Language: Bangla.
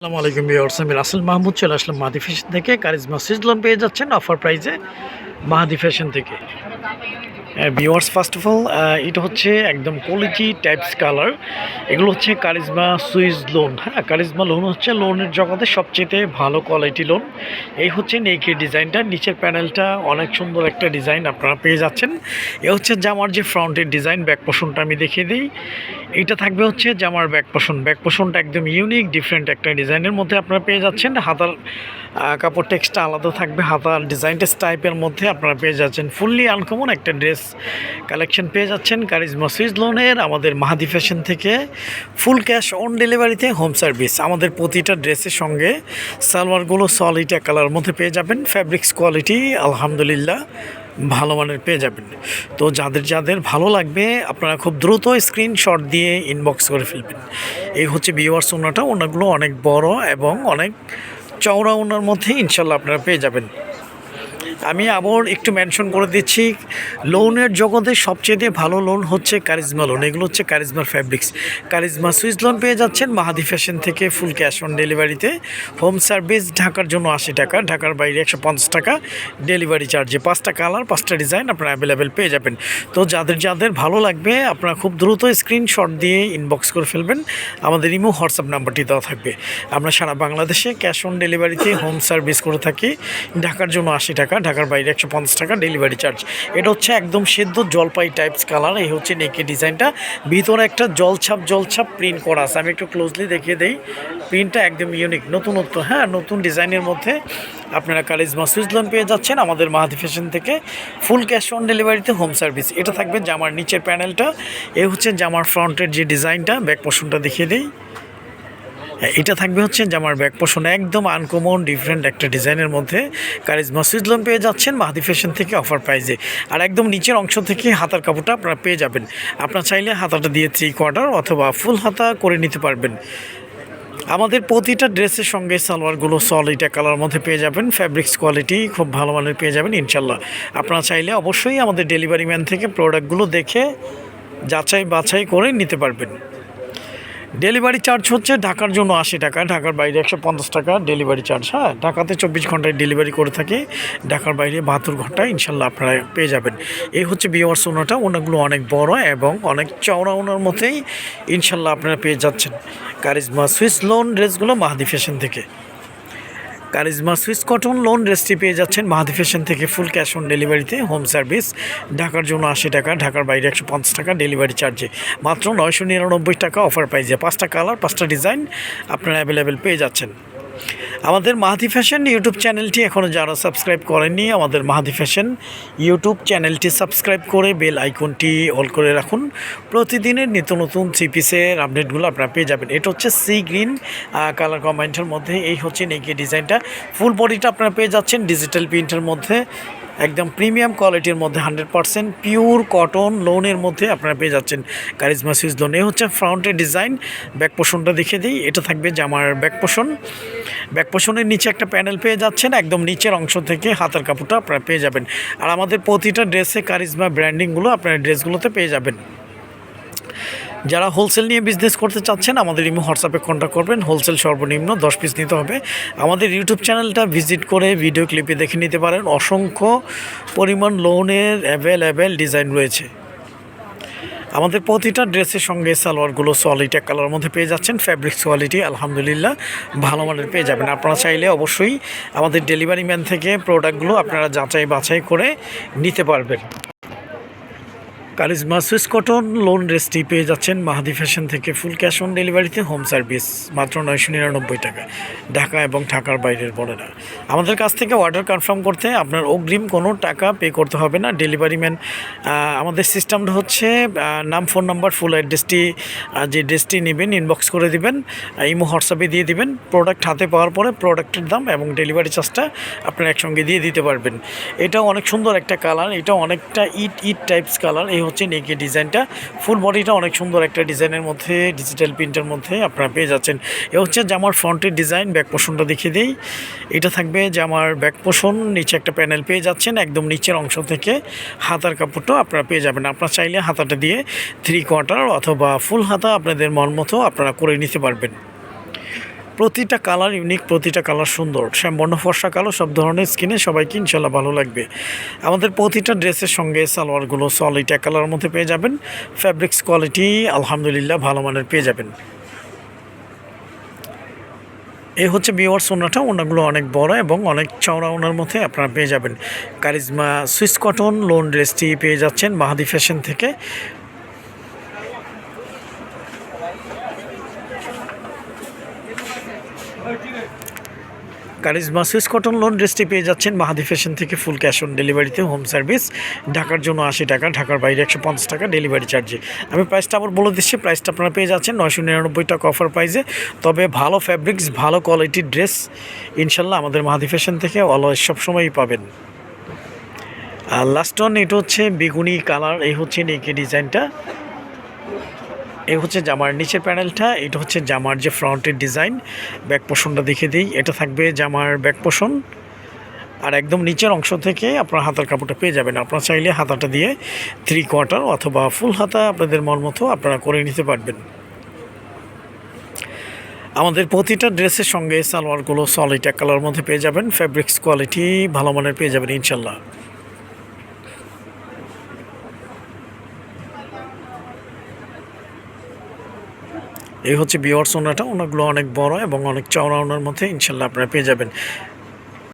আসসালামু আলাইকুম ভিউয়ার্স, আমি রাসেল মাহমুদ চলে আসলাম মাহাদি ফ্যাশন থেকে। কারিজমা সিজলন পেয়ে যাচ্ছেন অফার প্রাইজে মাহাদি ফ্যাশন থেকে। ভিউয়ার্স ফার্স্ট অফ অল এটা হচ্ছে একদম কোয়ালিটি টাইপস কালার এগুলো হচ্ছে কারিজমা সুইজ লোন হ্যাঁ? কারিজমা লোন হচ্ছে লোনের জগতে সবচেয়ে ভালো কোয়ালিটি লোন এই হচ্ছে নেকের ডিজাইনটা নিচের প্যানেলটা অনেক সুন্দর একটা ডিজাইন আপনারা পেয়ে যাচ্ছেন। এ হচ্ছে জামার যে ফ্রন্টের ডিজাইন ব্যাক পোষণটা আমি দেখিয়ে দিই। এটা থাকবে হচ্ছে জামার ব্যাক পোষণ ব্যাক পোষণটা একদম ইউনিক ডিফারেন্ট একটা ডিজাইনের মধ্যে আপনারা পেয়ে যাচ্ছেন। হাতার কাপড় টেক্সটা আলাদা থাকবে, হাতার ডিজাইনটা টাইপের মধ্যে আপনারা পেয়ে যাচ্ছেন। ফুললি আনকমন একটা ড্রেস কালেকশন পেয়ে যাচ্ছেন কারিজমা সুইজ লোনের আমাদের মাহাদি ফ্যাশন থেকে। ফুল ক্যাশ অন ডেলিভারিতে হোম সার্ভিস আমাদের প্রতিটা ড্রেসের সঙ্গে সালোয়ারগুলো সলিটা কালার মধ্যে পেয়ে যাবেন। ফ্যাব্রিক্স কোয়ালিটি আলহামদুলিল্লাহ ভালো মানের পেয়ে যাবেন। তো যাদের যাদের ভালো লাগবে, আপনারা খুব দ্রুত স্ক্রিনশট দিয়ে ইনবক্স করে ফেলবেন। এই হচ্ছে বিওয়ার্স ওনাটা। ওনাগুলো অনেক বড় এবং অনেক চওড়া ওনার মধ্যে ইনশাল্লাহ আপনারা পেয়ে যাবেন। আমি আবার একটু মেনশন করে দিচ্ছি লোনের জগতে সবচেয়ে ভালো লোন হচ্ছে কারিজমা লোন এগুলো হচ্ছে কারিজমার ফ্যাব্রিক্স কারিজমা সুইচ লোন পেয়ে যাচ্ছেন মাহাদি ফ্যাশন থেকে ফুল ক্যাশ অন ডেলিভারিতে হোম সার্ভিস ঢাকার জন্য আশি টাকা, ঢাকার বাইরে একশো পঞ্চাশ টাকা ডেলিভারি চার্জে পাঁচটা কালার পাঁচটা ডিজাইন আপনারা অ্যাভেলেবেল পেয়ে যাবেন। তো যাদের যাদের ভালো লাগবে, আপনারা খুব দ্রুত স্ক্রিনশট দিয়ে ইনবক্স করে ফেলবেন। আমাদের ইমো, হোয়াটসঅ্যাপ নাম্বারটি দেওয়া থাকবে। আমরা সারা বাংলাদেশে ক্যাশ অন ডেলিভারিতে হোম সার্ভিস করে থাকি। ঢাকার জন্য আশি টাকা ঢাকার বাইরে একশো পঞ্চাশ টাকা ডেলিভারি চার্জ। এটা হচ্ছে একদম সেদ্ধ জলপাই টাইপস কালার এই হচ্ছে নেকি ডিজাইনটা। ভিতরে একটা জলছাপ জলছাপ প্রিন্ট করা আছে। আমি একটু ক্লোজলি দেখিয়ে দিই। প্রিন্টটা একদম ইউনিক নতুনত্ব হ্যাঁ নতুন ডিজাইনের মধ্যে আপনারা কারিজমা সুইজলন পেয়ে যাচ্ছেন আমাদের মাহাদি ফ্যাশন থেকে। ফুল ক্যাশ অন ডেলিভারিতে হোম সার্ভিস এটা থাকবে জামার নিচের প্যানেলটা এ হচ্ছে জামার ফ্রন্টের যে ডিজাইনটা ব্যাক পোর্শনটা দেখিয়ে দিই। এটা থাকবে হচ্ছে জামার ব্যাক পোষণ একদম আনকমন ডিফারেন্ট একটা ডিজাইনের মধ্যে কারিজমা সুইজলন পেয়ে যাচ্ছেন, মাহাদি ফ্যাশন থেকে অফার প্রাইজে আর একদম নিচের অংশ থেকে হাতার কাপড়টা আপনারা পেয়ে যাবেন। আপনার চাইলে হাতাটা দিয়ে থ্রি কোয়ার্টার অথবা ফুল হাতা করে নিতে পারবেন। আমাদের প্রতিটা ড্রেসের সঙ্গে সালোয়ারগুলো সলিটা কালার মধ্যে পেয়ে যাবেন। ফ্যাব্রিক্স কোয়ালিটি খুব ভালো মানের পেয়ে যাবেন ইনশাল্লাহ আপনারা চাইলে অবশ্যই আমাদের ডেলিভারি ম্যান থেকে প্রোডাক্টগুলো দেখে যাচাই বাছাই করে নিতে পারবেন। ডেলিভারি চার্জ হচ্ছে ঢাকার জন্য আশি টাকা, ঢাকার বাইরে একশো পঞ্চাশ টাকা ডেলিভারি চার্জ। হ্যাঁ ঢাকাতে চব্বিশ ঘন্টায় ডেলিভারি করে থাকে। ঢাকার বাইরে বাহাত্তর ঘন্টায় ইনশাল্লাহ আপনারা পেয়ে যাবেন। এই হচ্ছে বিওয়ার্স ওনাটা, ওনাগুলো অনেক বড় এবং অনেক চওড়া ওনার মতেই ইনশাল্লাহ আপনারা পেয়ে যাচ্ছেন। কারিজমা সুইস লোন ড্রেসগুলো মাহাদি ফ্যাশন থেকে। কারিজমা সুইস কটন লোন ড্রেসটি পেয়ে যাচ্ছেন মাহাদি ফ্যাশন থেকে ফুল ক্যাশ অন ডেলিভারিতে হোম সার্ভিস ঢাকার জন্য আশি টাকা, ঢাকার বাইরে একশো পঞ্চাশ টাকা ডেলিভারি চার্জে মাত্র নয়শো নিরানব্বই টাকা অফার প্রাইজে পাঁচটা কালার পাঁচটা ডিজাইন আপনারা অ্যাভেলেবেল পেয়ে যাচ্ছেন। আমাদের মাহাদি ফ্যাশন ইউটিউব চ্যানেলটি এখনও যারা সাবস্ক্রাইব করেননি, আমাদের মাহাদি ফ্যাশন ইউটিউব চ্যানেলটি সাবস্ক্রাইব করে বেল আইকনটি অল করে রাখুন। প্রতিদিনের নিত্য নতুন থ্রি পিসের আপডেটগুলো আপনারা পেয়ে যাবেন। এটা হচ্ছে সি গ্রিন কালার কমেন্টের মধ্যে। এই হচ্ছে নেকি ডিজাইনটা ফুল বডিটা আপনারা পেয়ে যাচ্ছেন ডিজিটাল প্রিন্টের মধ্যে। একদম প্রিমিয়াম কোয়ালিটির মধ্যে হান্ড্রেড পারসেন্ট পিওর কটন লোনের মধ্যে আপনারা পেয়ে যাচ্ছেন। কারিজমা সুইজ লোন এ হচ্ছে ফ্রন্টের ডিজাইন ব্যাক পোষণটা দেখে দিই। এটা থাকবে জামার ব্যাক পোষণ ব্যাক পোষণের নিচে একটা প্যানেল পেয়ে যাচ্ছেন, একদম নিচের অংশ থেকে হাতের কাপড়টা আপনারা পেয়ে যাবেন। আর আমাদের প্রতিটা ড্রেসে কারিজমা ব্র্যান্ডিংগুলো আপনারা ড্রেসগুলোতে পেয়ে যাবেন। যারা হোলসেল নিয়ে বিজনেস করতে চাচ্ছেন, আমাদের ইমো হোয়াটসঅ্যাপে কন্ট্যাক্ট করবেন। হোলসেল সর্বনিম্ন দশ পিস নিতে হবে। আমাদের ইউটিউব চ্যানেলটা ভিজিট করে ভিডিও ক্লিপে দেখে নিতে পারেন। অসংখ্য পরিমাণ লোনের অ্যাভেলেবেল ডিজাইন রয়েছে। আমাদের প্রতিটা ড্রেসের সঙ্গে সালোয়ারগুলো সলিটা কালার মধ্যে পেয়ে যাচ্ছেন ফ্যাব্রিক কোয়ালিটি আলহামদুলিল্লাহ, ভালো মানের পেয়ে যাবেন। আপনারা চাইলে অবশ্যই আমাদের ডেলিভারি ম্যান থেকে প্রোডাক্টগুলো আপনারা যাচাই বাছাই করে নিতে পারবেন। কারিজমা সুইস কটন লোন ড্রেসটি পেয়ে যাচ্ছেন মাহাদি ফ্যাশন থেকে ফুল ক্যাশ অন ডেলিভারিতে হোম সার্ভিস মাত্র নয়শো নিরানব্বই টাকা। ঢাকা এবং ঢাকার বাইরের বড়েরা আমাদের কাছ থেকে অর্ডার কনফার্ম করতে আপনার অগ্রিম কোনো টাকা পে করতে হবে না। ডেলিভারি ম্যান আমাদের সিস্টেমটা হচ্ছে নাম ফোন নাম্বার ফুল অ্যাড্রেসটি যে ড্রেসটি নেবেন ইনবক্স করে দিবেন ইমো হোয়াটসঅ্যাপে দিয়ে দিবেন। প্রোডাক্ট হাতে পাওয়ার পরে প্রোডাক্টের দাম এবং ডেলিভারি চার্জটা আপনারা একসঙ্গে দিয়ে দিতে পারবেন। এটা অনেক সুন্দর একটা কালার এটা অনেকটা ইট ইট টাইপস কালার এই হচ্ছে নেকি ডিজাইনটা। ফুল বডিটা অনেক সুন্দর একটা ডিজাইনের মধ্যে ডিজিটাল প্রিন্টের মধ্যে আপনারা পেয়ে যাচ্ছেন। এ হচ্ছে জামার ফ্রন্টের ডিজাইন ব্যাক পোষণটা দেখিয়ে দিই। এটা থাকবে জামার ব্যাক পোষণ নিচে একটা প্যানেল পেয়ে যাচ্ছেন, একদম নিচের অংশ থেকে হাতার কাপড়টাও আপনারা পেয়ে যাবেন। আপনারা চাইলে হাতাটা দিয়ে থ্রি কোয়ার্টার অথবা ফুল হাতা আপনাদের মন মতো আপনারা করে নিতে পারবেন। প্রতিটা কালার ইউনিক প্রতিটা কালার সুন্দর। শ্যামবর্ণ ফর্সা কালো, সব ধরনের স্কিনে সবাইকে ইনশাল্লাহ ভালো লাগবে। আমাদের প্রতিটা ড্রেসের সঙ্গে সালোয়ারগুলো সলিড এক কালারের মধ্যে পেয়ে যাবেন। ফ্যাব্রিক্স কোয়ালিটি আলহামদুলিল্লাহ ভালো মানের পেয়ে যাবেন। এই হচ্ছে বিওয়ার সোনাটা ওনাগুলো অনেক বড় এবং অনেক চওড়া ওনার মধ্যে আপনারা পেয়ে যাবেন। কারিজমা সুইস কটন লোন ড্রেসটি পেয়ে যাচ্ছেন মাহাদি ফ্যাশন থেকে। কারিজমা সুইস কটন লোন ড্রেসটি পেয়ে যাচ্ছেন মাহাদি ফ্যাশন থেকে ফুল ক্যাশ অন ডেলিভারিতে, হোম সার্ভিস। ঢাকার জন্য আশি টাকা, ঢাকার বাইরে একশো পঞ্চাশ টাকা ডেলিভারি চার্জে। আমি প্রাইসটা আবার বলে দিচ্ছি প্রাইসটা আপনারা পেয়ে যাচ্ছেন নয়শো নিরানব্বই টাকা অফার প্রাইসে তবে ভালো ফ্যাব্রিক্স ভালো কোয়ালিটির ড্রেস ইনশাল্লাহ আমাদের মাহাদি ফ্যাশন থেকে অলওয়েজ সবসময়ই পাবেন। আর লাস্ট ওয়ান এটা হচ্ছে বেগুনি কালার এই হচ্ছে নেকি ডিজাইনটা এই হচ্ছে জামার নিচের প্যানেলটা, এটা হচ্ছে জামার যে ফ্রন্টের ডিজাইন, ব্যাক পোষণটা দেখে দিই, এটা থাকবে জামার ব্যাক পোষণ, আর একদম নিচের অংশ থেকে আপনার হাতার কাপড়টা পেয়ে যাবেন। আপনারা চাইলে হাতাটা দিয়ে থ্রি কোয়ার্টার অথবা ফুল হাতা আপনাদের মন মতো আপনারা করে নিতে পারবেন। আমাদের প্রতিটা ড্রেসের সঙ্গে সালোয়ারগুলো সলিড এক কালার মধ্যে পেয়ে যাবেন ফ্যাব্রিক্স কোয়ালিটি ভালো মানের পেয়ে যাবেন ইনশাল্লাহ। এই হচ্ছে বিওয়ার্স ওনাটা ওনাগুলো অনেক বড় এবং অনেক চওড়া ওনার মধ্যে ইনশাল্লাহ আপনারা পেয়ে যাবেন।